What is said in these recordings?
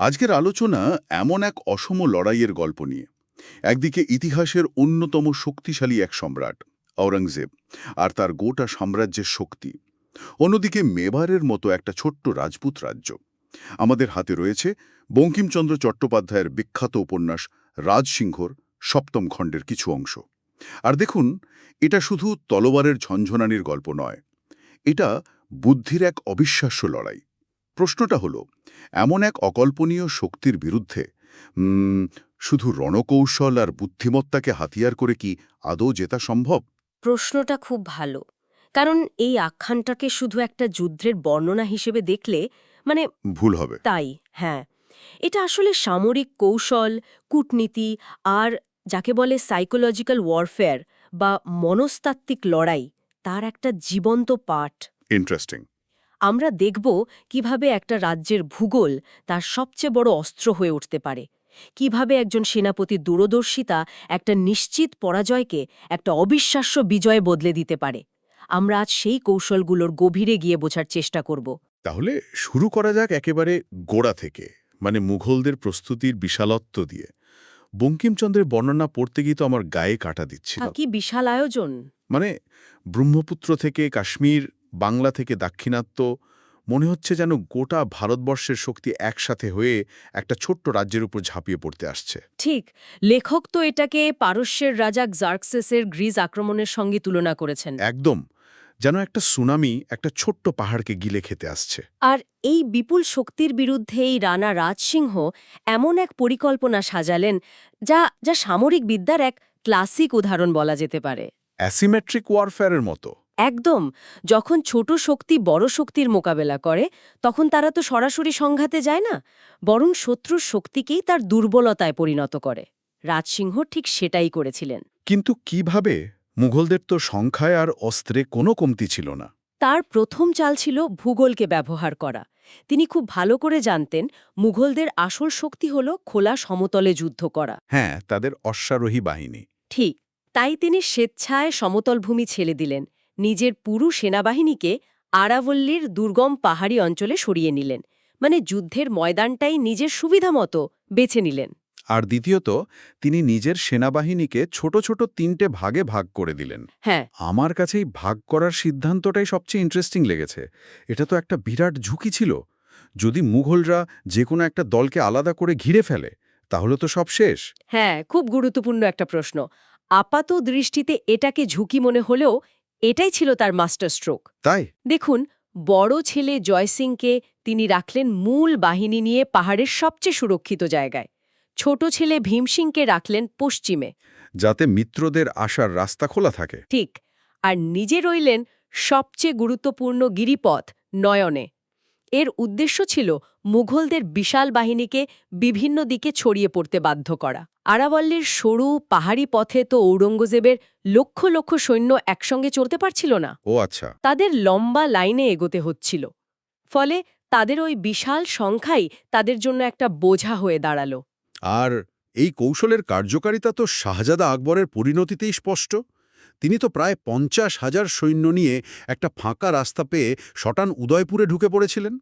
আজকের আলোচনা এমন এক অসম লড়াইয়ের গল্প নিয়ে। একদিকে ইতিহাসের অন্যতম শক্তিশালী এক সম্রাট আওরঙ্গজেব আর তার গোটা সাম্রাজ্যের শক্তি। অন্যদিকে মেবারের মতো একটা ছোট্ট রাজপুত রাজ্য। আমাদের হাতে রয়েছে বঙ্কিমচন্দ্র চট্টোপাধ্যায়ের বিখ্যাত উপন্যাস রাজসিংহর সপ্তম খণ্ডের কিছু অংশ। আর দেখুন, এটা শুধু তলোয়ারের ঝঞ্ঝনানির গল্প নয়, এটা বুদ্ধির এক অবিশ্বাস্য লড়াই। প্রশ্নটা হলো এমন এক অকল্পনীয় শক্তির বিরুদ্ধে শুধু রণকৌশল আর বুদ্ধিমত্তাকে হাতিয়ার করে কি আদৌ জেতা সম্ভব? প্রশ্নটা খুব ভালো। কারণ এই আখ্যানটাকে শুধু একটা যুদ্ধের বর্ণনা হিসেবে দেখলে মানে ভুল হবে। তাই হ্যাঁ। এটা আসলে সামরিক কৌশল কূটনীতি আর যাকে বলে সাইকোলজিক্যাল ওয়ারফেয়ার বা মনস্তাত্ত্বিক লড়াই তার একটা জীবন্ত পাঠ। ইন্টারেস্টিং আমরা দেখব কীভাবে একটা রাজ্যের ভূগোল তার সবচেয়ে বড় অস্ত্র হয়ে উঠতে পারে। কীভাবে একজন সেনাপতির দূরদর্শিতা একটা নিশ্চিত পরাজয়কে একটা অবিশ্বাস্য বিজয়ে বদলে দিতে পারে। আমরা আজ সেই কৌশলগুলোর গভীরে গিয়ে বোঝার চেষ্টা করব। তাহলে শুরু করা যাক একেবারে গোড়া থেকে মানে মুঘলদের প্রস্তুতির বিশালত্ব দিয়ে। বঙ্কিমচন্দ্রের বর্ণনা পড়তে গিয়ে তো আমার গায়ে কাটা দিচ্ছিল। কি বিশাল আয়োজন? মানে ব্রহ্মপুত্র থেকে কাশ্মীর বাংলা থেকে দাক্ষিণাত্য মনে হচ্ছে যেন গোটা ভারতবর্ষের শক্তি একসাথে হয়ে একটা ছোট্ট রাজ্যের উপর ঝাঁপিয়ে পড়তে আসছে। ঠিক লেখক তো এটাকে পারস্যের রাজা জার্কসেসের গ্রিজ আক্রমণের সঙ্গে তুলনা করেছেন। একদম যেন একটা সুনামি একটা ছোট্ট পাহাড়কে গিলে খেতে আসছে। আর এই বিপুল শক্তির বিরুদ্ধে এই রানা রাজসিংহ এমন এক পরিকল্পনা সাজালেন যা যা সামরিক বিদ্যার এক ক্লাসিক উদাহরণ বলা যেতে পারে। অ্যাসিমেট্রিক ওয়ারফেয়ারের মতো। একদম যখন ছোট শক্তি বড় শক্তির মোকাবেলা করে তখন তারা তো সরাসরি সংঘাতে যায় না বরং শত্রুর শক্তিকেই তার দুর্বলতায় পরিণত করে। রাজসিংহ ঠিক সেটাই করেছিলেন। কিন্তু কীভাবে? মুঘলদের তো সংখ্যায় আর অস্ত্রে কোনো কমতি ছিল না। তার প্রথম চাল ছিল ভূগোলকে ব্যবহার করা। তিনি খুব ভালো করে জানতেন মুঘলদের আসল শক্তি হল খোলা সমতলে যুদ্ধ করা। হ্যাঁ তাদের অশ্বারোহী বাহিনী। ঠিক তাই তিনি স্বেচ্ছায় সমতল ভূমি ছেড়ে দিলেন। নিজের পুরু সেনাবাহিনীকে আরাবল্লীর দুর্গম পাহাড়ি অঞ্চলে সরিয়ে নিলেন। মানে যুদ্ধের ময়দানটাই নিজের সুবিধা মতো বেছে নিলেন। আর দ্বিতীয়ত তিনি নিজের সেনাবাহিনীকে ছোট ছোট তিনটে ভাগে ভাগ করে দিলেন। হ্যাঁ। আমার কাছে এই ভাগ করার সিদ্ধান্তটাই সবচেয়ে ইন্টারেস্টিং লেগেছে। এটা তো একটা বিরাট ঝুঁকি ছিল। যদি মুঘলরা যে কোনো একটা দলকে আলাদা করে ঘিরে ফেলে তাহলে তো সব শেষ। হ্যাঁ খুব গুরুত্বপূর্ণ একটা প্রশ্ন। আপাত দৃষ্টিতে এটাকে ঝুঁকি মনে হলেও এটাই ছিল তার মাস্টার স্ট্রোক। তাই? দেখুন বড় ছেলে জয়সিংকে তিনি রাখলেন মূল বাহিনী নিয়ে পাহাড়ের সবচেয়ে সুরক্ষিত জায়গায়। ছোট ছেলে ভীমসিংকে রাখলেন পশ্চিমে। যাতে মিত্রদের আসার রাস্তা খোলা থাকে। ঠিক আর নিজে রইলেন সবচেয়ে গুরুত্বপূর্ণ গিরিপথ নয়নে। এর উদ্দেশ্য ছিল মুঘলদের বিশাল বাহিনীকে বিভিন্ন দিকে ছড়িয়ে পড়তে বাধ্য করা। আরাবল্লীর সরু পাহাড়ি পথে তো ঔরঙ্গজেবের লক্ষ লক্ষ সৈন্য একসঙ্গে চলতে পারছিল না। ও আচ্ছা। তাদের লম্বা লাইনে এগোতে হচ্ছিল। ফলে তাদের ওই বিশাল সংখ্যাই তাদের জন্য একটা বোঝা হয়ে দাঁড়াল। আর এই কৌশলের কার্যকারিতা তো শাহজাদা আকবরের পরিণতিতেই স্পষ্ট। তিনি তো প্রায় পঞ্চাশ হাজার সৈন্য নিয়ে একটা ফাঁকা রাস্তা পেয়ে শটান উদয়পুরে ঢুকে পড়েছিলেন।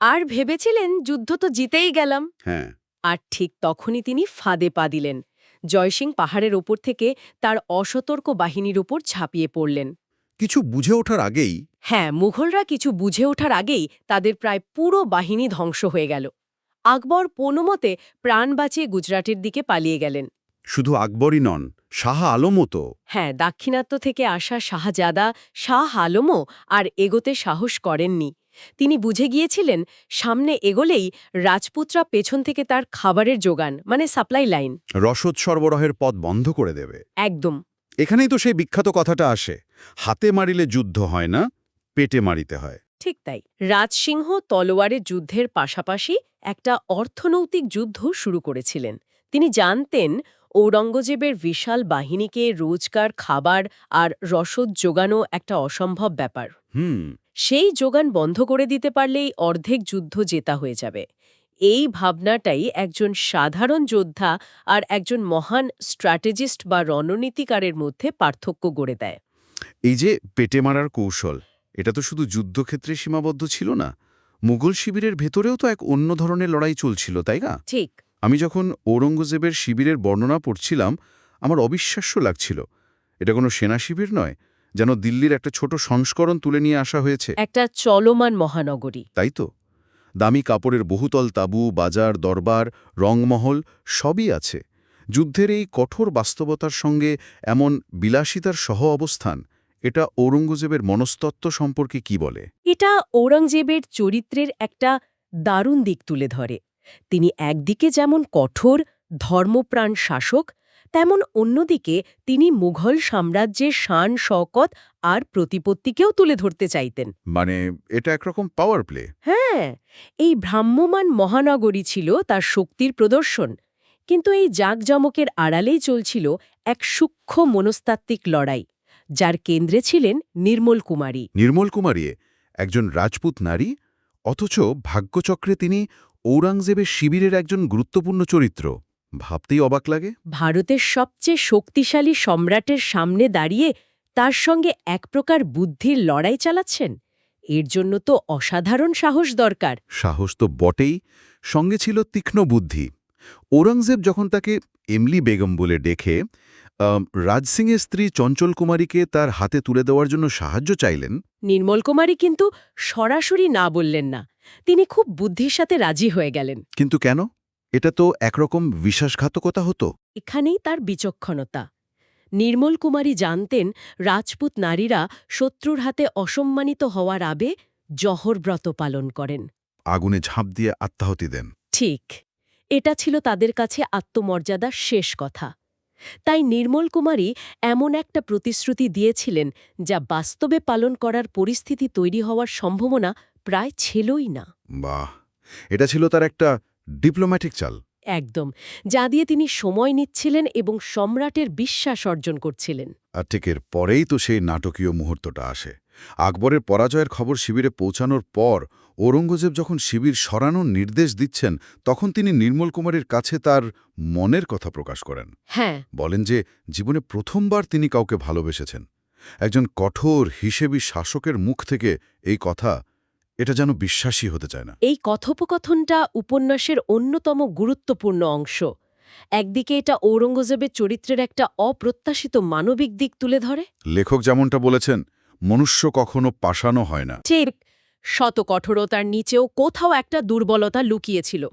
আর ভেবেছিলেন যুদ্ধ তো জিতেই গেলাম। হ্যাঁ। আর ঠিক তখনই তিনি ফাঁদে পা দিলেন। জয়সিং পাহাড়ের ওপর থেকে তার অসতর্ক বাহিনীর ওপর ঝাঁপিয়ে পড়লেন। কিছু বুঝে ওঠার আগেই হ্যাঁ মুঘলরা কিছু বুঝে ওঠার আগেই তাদের প্রায় পুরো বাহিনী ধ্বংস হয়ে গেল। আকবর কোনোমতে প্রাণ বাঁচিয়ে গুজরাটের দিকে পালিয়ে গেলেন। শুধু আকবরই নন শাহ আলমও তো। হ্যাঁ দাক্ষিণাত্য থেকে আসা শাহজাদা শাহ আলমও আর এগোতে সাহস করেননি। তিনি বুঝে গিয়েছিলেন সামনে এগোলেই রাজপুতরা পেছন থেকে তার খাবারের যোগান মানে সাপ্লাই লাইন। রসদ সরবরাহের পথ বন্ধ করে দেবে। একদম। এখানেই তো সেই বিখ্যাত কথাটা আসে হাতে মারিলে যুদ্ধ হয় না পেটে মারিতে হয়। ঠিক তাই রাজসিংহ তলোয়ারে যুদ্ধের পাশাপাশি একটা অর্থনৈতিক যুদ্ধ শুরু করেছিলেন। তিনি জানতেন ঔরঙ্গজেবের বিশাল বাহিনীকে রোজকার খাবার আর রসদ যোগানো একটা অসম্ভব ব্যাপার। হুম। সেই যোগান বন্ধ করে দিতে পারলেই অর্ধেক যুদ্ধ জেতা হয়ে যাবে। এই ভাবনাটাই একজন সাধারণ যোদ্ধা আর একজন মহান স্ট্র্যাটেজিস্ট বা রণনীতিকারের মধ্যে পার্থক্য গড়ে দেয়। এই যে পেটে মারার কৌশল এটা তো শুধু যুদ্ধক্ষেত্রে সীমাবদ্ধ ছিল না মুঘল শিবিরের ভেতরেও তো এক অন্য ধরনের লড়াই চলছিল তাই না? ঠিক। আমি যখন ঔরঙ্গজেবের শিবিরের বর্ণনা পড়ছিলাম আমার অবিশ্বাস্য লাগছিল। এটা কোনো সেনা শিবির নয় যেন দিল্লির একটা ছোট সংস্করণ তুলে নিয়ে আসা হয়েছে। একটা চলমান মহানগরী। তাই তো। দামি কাপড়ের বহুতল তাঁবু বাজার দরবার রংমহল সবই আছে। যুদ্ধের এই কঠোর বাস্তবতার সঙ্গে এমন বিলাসিতার সহ অবস্থান এটা ঔরঙ্গজেবের মনস্তত্ত্ব সম্পর্কে কি বলে? এটা ঔরঙ্গজেবের চরিত্রের একটা দারুণ দিক তুলে ধরে। তিনি একদিকে যেমন কঠোর ধর্মপ্রাণ শাসক তেমন অন্যদিকে তিনি মুঘল সাম্রাজ্যের শান শওকত আর প্রতিপত্তিকেও তুলে ধরতে চাইতেন। মানে এটা একরকম পাওয়ার প্লে হ্যাঁ এই ভ্রাম্যমান মহানগরী ছিল তার শক্তির প্রদর্শন কিন্তু এই জাঁকজমকের আড়ালেই চলছিল এক সূক্ষ্ম মনস্তাত্ত্বিক লড়াই যার কেন্দ্রে ছিলেন নির্মল কুমারী। নির্মল কুমারী একজন রাজপুত নারী অথচ ভাগ্যচক্রে তিনি ঔরঙ্গজেবের শিবিরের একজন গুরুত্বপূর্ণ চরিত্র। ভাবতেই অবাক লাগে। ভারতের সবচেয়ে শক্তিশালী সম্রাটের সামনে দাঁড়িয়ে তার সঙ্গে এক প্রকার বুদ্ধির লড়াই চালাচ্ছেন। এর জন্য তো অসাধারণ সাহস দরকার। সাহস তো বটেই সঙ্গে ছিল তীক্ষ্ণ বুদ্ধি। ঔরঙ্গজেব যখন তাকে এমলি বেগম বলে ডেকে রাজসিংয়ের স্ত্রী চঞ্চল কুমারীকে তার হাতে তুলে দেওয়ার জন্য সাহায্য চাইলেন। নির্মল কুমারী কিন্তু সরাসরি না বললেন না। তিনি খুব বুদ্ধির সাথে রাজি হয়ে গেলেন। কিন্তু কেন? এটা তো একরকম বিশ্বাসঘাতকতা হতো। এখানেই তার বিচক্ষণতা। নির্মল কুমারী জানতেন রাজপুত নারীরা শত্রুর হাতে অসম্মানিত হওয়ার আবে জহরব্রত পালন করেন। আগুনে ঝাঁপ দিয়ে আত্মাহতি দেন। ঠিক। এটা ছিল তাদের কাছে আত্মমর্যাদার শেষ কথা। তাই নির্মল কুমারী এমন একটা প্রতিশ্রুতি দিয়েছিলেন যা বাস্তবে পালন করার পরিস্থিতি তৈরি হওয়ার সম্ভাবনা প্রায় ছিলই না। বাহ এটা ছিল তার একটা ডিপ্লোম্যাটিক চাল। একদম যা দিয়ে তিনি সময় নিচ্ছিলেন এবং সম্রাটের বিশ্বাস অর্জন করছিলেন। আর ঠিক এর পরেই তো সেই নাটকীয় মুহূর্তটা আসে। আকবরের পরাজয়ের খবর শিবিরে পৌঁছানোর পর ঔরঙ্গজেব যখন শিবির সরানোর নির্দেশ দিচ্ছেন তখন তিনি নির্মল কুমারের কাছে তার মনের কথা প্রকাশ করেন। হ্যাঁ। বলেন যে জীবনে প্রথমবার তিনি কাউকে ভালোবেসেছেন। একজন কঠোর হিসেবি শাসকের মুখ থেকে এই কথা এটা যেন বিশ্বাসী হতে চায় না। এই কথোপকথনটা উপন্যাসের অন্যতম গুরুত্বপূর্ণ অংশ। একদিকে এটা ঔরঙ্গজেবের চরিত্রের একটা অপ্রত্যাশিত মানবিক দিক তুলে ধরে। লেখক যেমনটা বলেছেন মনুষ্য কখনো পাশানো হয় না। ঠিক শত কঠোরতার নিচেও কোথাও একটা দুর্বলতা লুকিয়েছিল।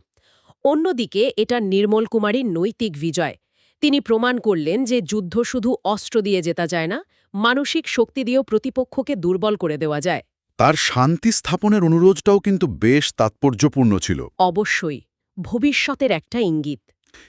অন্যদিকে এটা নির্মল কুমারীর নৈতিক বিজয়। তিনি প্রমাণ করলেন যে যুদ্ধ শুধু অস্ত্র দিয়ে জেতা যায় না মানসিক শক্তি দিয়েও প্রতিপক্ষকে দুর্বল করে দেওয়া যায়। তার শান্তি স্থাপনের অনুরোধটাও কিন্তু বেশ তাৎপর্যপূর্ণ ছিল। অবশ্যই ভবিষ্যতের একটা ইঙ্গিত।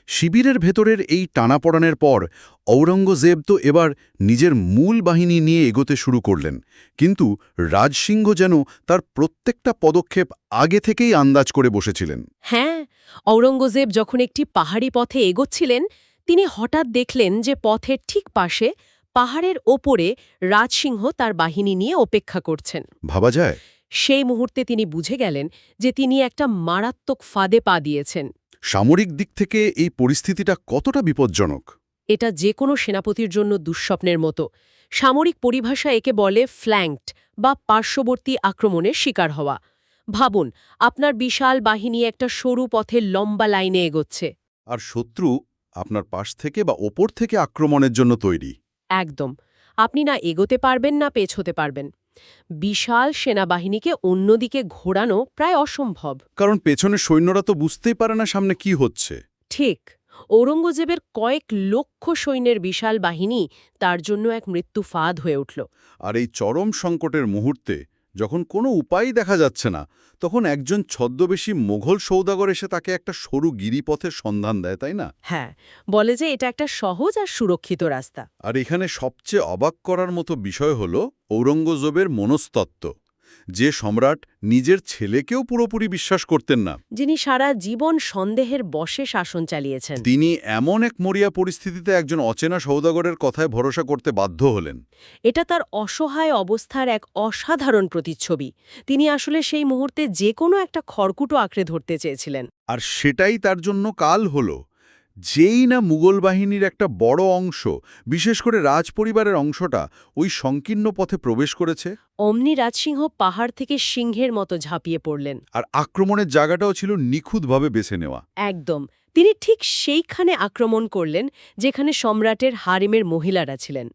শিবিরের ভেতরের এই টানাপড়ানের পর ঔরঙ্গজেব তো এবার নিজের মূল বাহিনী নিয়ে এগোতে শুরু করলেন। কিন্তু রাজসিংহ যেন তার প্রত্যেকটা পদক্ষেপ আগে থেকেই আন্দাজ করে বসেছিলেন। হ্যাঁ ঔরঙ্গজেব যখন একটি পাহাড়ি পথে এগোচ্ছিলেন তিনি হঠাৎ দেখলেন যে পথের ঠিক পাশে পাহাড়ের ওপরে রাজসিংহ তার বাহিনী নিয়ে অপেক্ষা করছেন। ভাবা যায়? সেই মুহূর্তে তিনি বুঝে গেলেন যে তিনি একটা মারাত্মক ফাঁদে পা দিয়েছেন। সামরিক দিক থেকে এই পরিস্থিতিটা কতটা বিপজ্জনক? এটা যে কোনো সেনাপতির জন্য দুঃস্বপ্নের মতো। সামরিক পরিভাষা একে বলে ফ্ল্যাঙ্কড বা পার্শ্ববর্তী আক্রমণের শিকার হওয়া। ভাবুন আপনার বিশাল বাহিনী একটা সরু পথের লম্বা লাইনে এগোচ্ছে। আর শত্রু আপনার পাশ থেকে বা ওপর থেকে আক্রমণের জন্য তৈরি। একদম। আপনি না এগোতে পারবেন না পেছোতে পারবেন। বিশাল সেনাবাহিনীকে অন্যদিকে ঘোরানো প্রায় অসম্ভব। কারণ পেছনে সৈন্যরা তো বুঝতেই পারে না সামনে কি হচ্ছে। ঠিক। ঔরঙ্গজেবের কয়েক লক্ষ সৈন্যের বিশাল বাহিনী তার জন্য এক মৃত্যু ফাঁদ হয়ে উঠল। আর এই চরম সংকটের মুহূর্তে যখন কোনো উপায়ই দেখা যাচ্ছে না তখন একজন ছদ্মবেশী মোঘল সৌদাগর এসে তাকে একটা সরু গিরিপথের সন্ধান দেয় তাই না? হ্যাঁ বলে যে এটা একটা সহজ আর সুরক্ষিত রাস্তা। আর এখানে সবচেয়ে অবাক করার মতো বিষয় হল ঔরঙ্গজেবের মনস্তত্ত্ব। যে সম্রাট নিজের ছেলেকেও পুরোপুরি বিশ্বাস করতেন না। যিনি সারা জীবন সন্দেহের বশে শাসন চালিয়েছেন। তিনি এমন এক মরিয়া পরিস্থিতিতে একজন অচেনা সৌদাগরের কথায় ভরসা করতে বাধ্য হলেন। এটা তার অসহায় অবস্থার এক অসাধারণ প্রতিচ্ছবি। তিনি আসলে সেই মুহূর্তে যে কোনো একটা খড়কুটো আঁকড়ে ধরতে চেয়েছিলেন। আর সেটাই তার জন্য কাল হল। যেই না মুঘল বাহিনীর একটা বড় অংশ বিশেষ করে রাজপরিবারের অংশটা ওই সংকীর্ণ পথে প্রবেশ করেছে? অমনি রাজসিংহ পাহাড় থেকে সিংহের মতো ঝাঁপিয়ে পড়লেন। আর আক্রমণের জায়গাটাও ছিল নিখুঁতভাবে বেছে নেওয়া। একদম। তিনি ঠিক সেইখানে আক্রমণ করলেন যেখানে সম্রাটের হারিমের মহিলারা ছিলেন।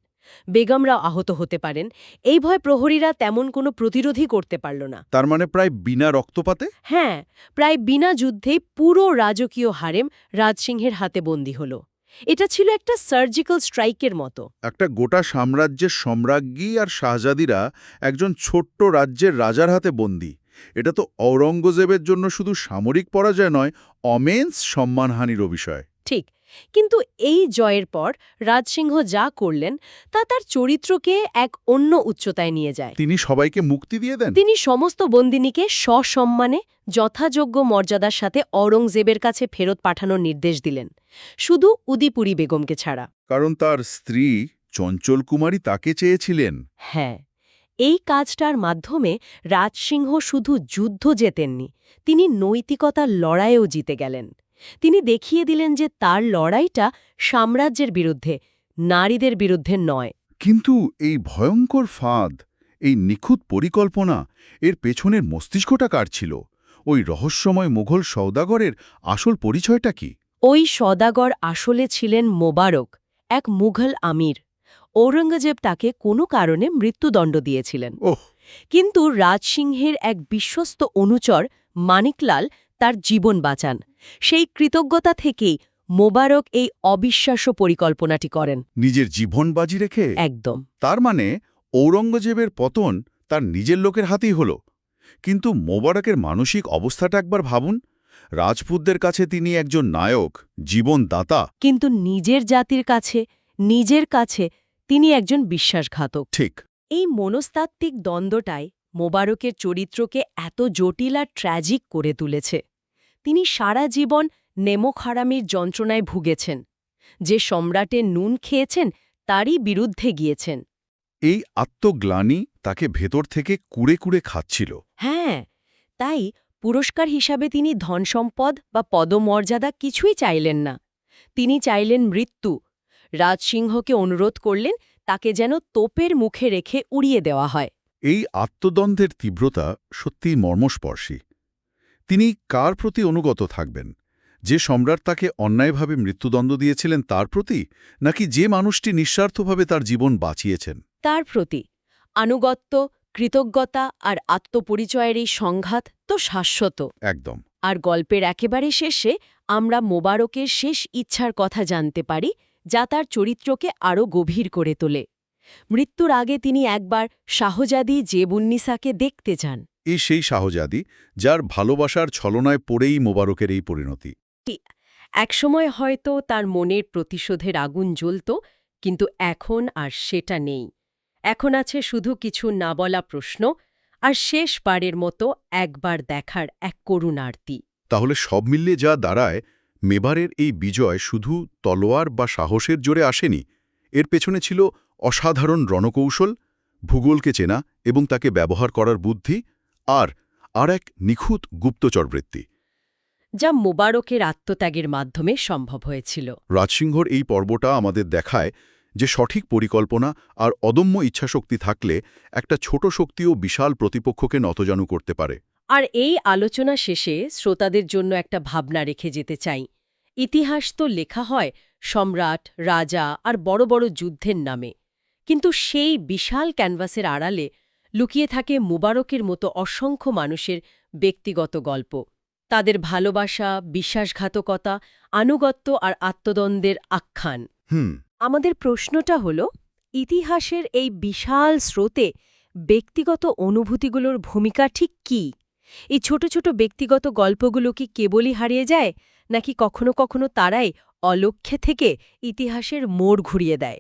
বেগমরা আহত হতে পারেন। এই ভয় প্রহরীরা তেমন কোনো প্রতিরোধই করতে পারল না। তার মানে প্রায় বিনা রক্তপাতে? হ্যাঁ প্রায় বিনা যুদ্ধেই পুরো রাজকীয় হারেম রাজসিংহের হাতে বন্দী হল। এটা ছিল একটা সার্জিক্যাল স্ট্রাইকের মতো। একটা গোটা সাম্রাজ্যের সম্রাজ্ঞী আর শাহজাদিরা একজন ছোট্ট রাজ্যের রাজার হাতে বন্দী। এটা তো ঔরঙ্গজেবের জন্য শুধু সামরিক পরাজয় নয় অমেন্স সম্মানহানিরও বিষয় ঠিক কিন্তু এই জয়ের পর রাজসিংহ যা করলেন তা তার চরিত্রকে এক অন্য উচ্চতায় নিয়ে যায়। তিনি সবাইকে মুক্তি দিয়ে দেন? তিনি সমস্ত বন্দিনীকে সসম্মানে যথাযোগ্য মর্যাদার সাথে অরঙ্গজেবের কাছে ফেরত পাঠানোর নির্দেশ দিলেন শুধু উদিপুরী বেগমকে ছাড়া। কারণ তার স্ত্রী চঞ্চল কুমারী তাকে চেয়েছিলেন। হ্যাঁ এই কাজটার মাধ্যমে রাজসিংহ শুধু যুদ্ধ জেতেননি তিনি নৈতিকতার লড়াইও জিতে গেলেন। তিনি দেখিয়ে দিলেন যে তার লড়াইটা সাম্রাজ্যের বিরুদ্ধে নারীদের বিরুদ্ধে নয়। কিন্তু এই ভয়ঙ্কর ফাঁদ এই নিখুঁত পরিকল্পনা এর পেছনের মস্তিষ্কটা কার ছিল? ওই রহস্যময় মুঘল সৌদাগরের আসল পরিচয়টা কি? ওই সদাগর আসলে ছিলেন মোবারক এক মুঘল আমির। ঔরঙ্গজেব তাকে কোনো কারণে মৃত্যুদণ্ড দিয়েছিলেন। কিন্তু রাজসিংহের এক বিশ্বস্ত অনুচর মানিকলাল তার জীবন বাঁচান। সেই কৃতজ্ঞতা থেকেই মোবারক এই অবিশ্বাস্য পরিকল্পনাটি করেন। নিজের জীবন বাজি রেখে? একদম। তার মানে ঔরঙ্গজেবের পতন তার নিজের লোকের হাতেই হল। কিন্তু মোবারকের মানসিক অবস্থাটা একবার ভাবুন। রাজপুতদের কাছে তিনি একজন নায়ক জীবনদাতা কিন্তু নিজের জাতির কাছে নিজের কাছে তিনি একজন বিশ্বাসঘাতক। ঠিক। এই মনস্তাত্ত্বিক দ্বন্দ্বটাই মোবারকের চরিত্রকে এত জটিল আর ট্র্যাজিক করে তুলেছে। তিনি সারা জীবন নেমোখারামির যন্ত্রণায় ভুগেছেন। যে সম্রাটের নুন খেয়েছেন তারই বিরুদ্ধে গিয়েছেন। এই আত্মগ্লানি তাকে ভেতর থেকে কুড়ে কুড়ে খাচ্ছিল। হ্যাঁ তাই পুরস্কার হিসাবে তিনি ধনসম্পদ বা পদমর্যাদা কিছুই চাইলেন না। তিনি চাইলেন মৃত্যু। রাজসিংহকে অনুরোধ করলেন তাকে যেন তোপের মুখে রেখে উড়িয়ে দেওয়া হয়। এই আত্মদ্বন্দ্বের তীব্রতা সত্যিই মর্মস্পর্শী। তিনি কার প্রতি অনুগত থাকবেন? যে সম্রাট তাকে অন্যায়ভাবে মৃত্যুদণ্ড দিয়েছিলেন তার প্রতি নাকি যে মানুষটি নিঃস্বার্থভাবে তার জীবন বাঁচিয়েছেন? তার প্রতি। আনুগত্য কৃতজ্ঞতা আর আত্মপরিচয়ের এই সংঘাত তো শাশ্বত। একদম। আর গল্পের একেবারে শেষে আমরা মোবারকের শেষ ইচ্ছার কথা জানতে পারি যা তার চরিত্রকে আরও গভীর করে তোলে। মৃত্যুর আগে তিনি একবার শাহজাদি জেবুন্নিসাকে দেখতে যান এই সেই শাহজাদি যার ভালোবাসার ছলনায় পড়েই মোবারকের এই পরিণতি। একসময় হয়তো তার মনের প্রতিশোধের আগুন জ্বলত কিন্তু এখন আর সেটা নেই। এখন আছে শুধু কিছু না বলা প্রশ্ন আর শেষবারের মতো একবার দেখার এক করুণার্তি। তাহলে সব মিলিয়ে যা দাঁড়ায় মেবারের এই বিজয় শুধু তলোয়ার বা সাহসের জোরে আসেনি। এর পেছনে ছিল অসাধারণ রণকৌশল ভূগোলকে চেনা এবং তাকে ব্যবহার করার বুদ্ধি আর আর এক নিখুঁত গুপ্তচরবৃত্তি যা মোবারকের আত্মত্যাগের মাধ্যমে সম্ভব হয়েছিল। রাজসিংহর এই পর্বটা আমাদের দেখায় যে সঠিক পরিকল্পনা আর অদম্য ইচ্ছাশক্তি থাকলে একটা ছোট শক্তিও বিশাল প্রতিপক্ষকে নতজানু করতে পারে। আর এই আলোচনা শেষে শ্রোতাদের জন্য একটা ভাবনা রেখে যেতে চাই। ইতিহাস তো লেখা হয় সম্রাট রাজা আর বড় বড় যুদ্ধের নামে। কিন্তু সেই বিশাল ক্যানভাসের আড়ালে লুকিয়ে থাকে মুবারকের মতো অসংখ্য মানুষের ব্যক্তিগত গল্প। তাদের ভালোবাসা বিশ্বাসঘাতকতা আনুগত্য আর আত্মদ্বন্দ্বের আখ্যান। হুম। আমাদের প্রশ্নটা হল ইতিহাসের এই বিশাল স্রোতে ব্যক্তিগত অনুভূতিগুলোর ভূমিকা ঠিক কী? এই ছোট ছোট ব্যক্তিগত গল্পগুলো কি কেবলই হারিয়ে যায় নাকি কখনো কখনো তারাই অলক্ষ্যে থেকে ইতিহাসের মোড় ঘুরিয়ে দেয়?